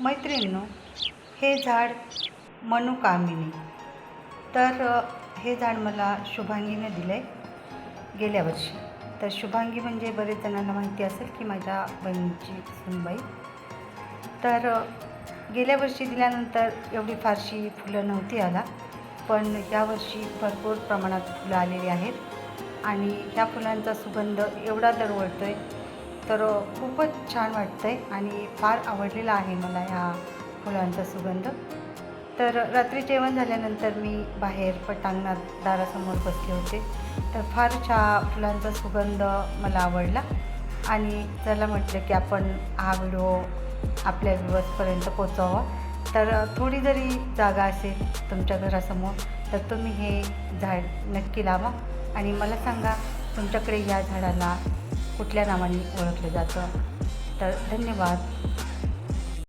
मैत्रिणींनो हे झाड मनुकामिनी. तर हे झाड मला शुभांगीने दिलं आहे गेल्या वर्षी. तर शुभांगी म्हणजे बरेच जणांना माहिती असेल की माझ्या बहिणीची सुनबाई. तर गेल्या वर्षी दिल्यानंतर एवढी फारशी फुलं नव्हती आला पण यावर्षी भरपूर प्रमाणात फुलं आलेली आहेत आणि ह्या फुलांचा सुगंध एवढा दरवळतो आहे तर खूपच छान वाटतं आहे आणि फार आवडलेला आहे मला ह्या फुलांचा सुगंध. तर रात्री जेवण झाल्यानंतर मी बाहेर पटांगणात दारासमोर बसले होते. तर फार छा फुलांचा सुगंध मला आवडला आणि त्याला म्हटलं की आपण हा व्हिडिओ आपल्या व्यूवर्सपर्यंत पोचावा तर थोडी जरी जागा असेल तुमच्या घरासमोर तर तुम्ही हे झाड नक्की लावा आणि मला सांगा तुमच्याकडे या झाडाला कुठल्या नावाने ओळखलं जातं? तर धन्यवाद.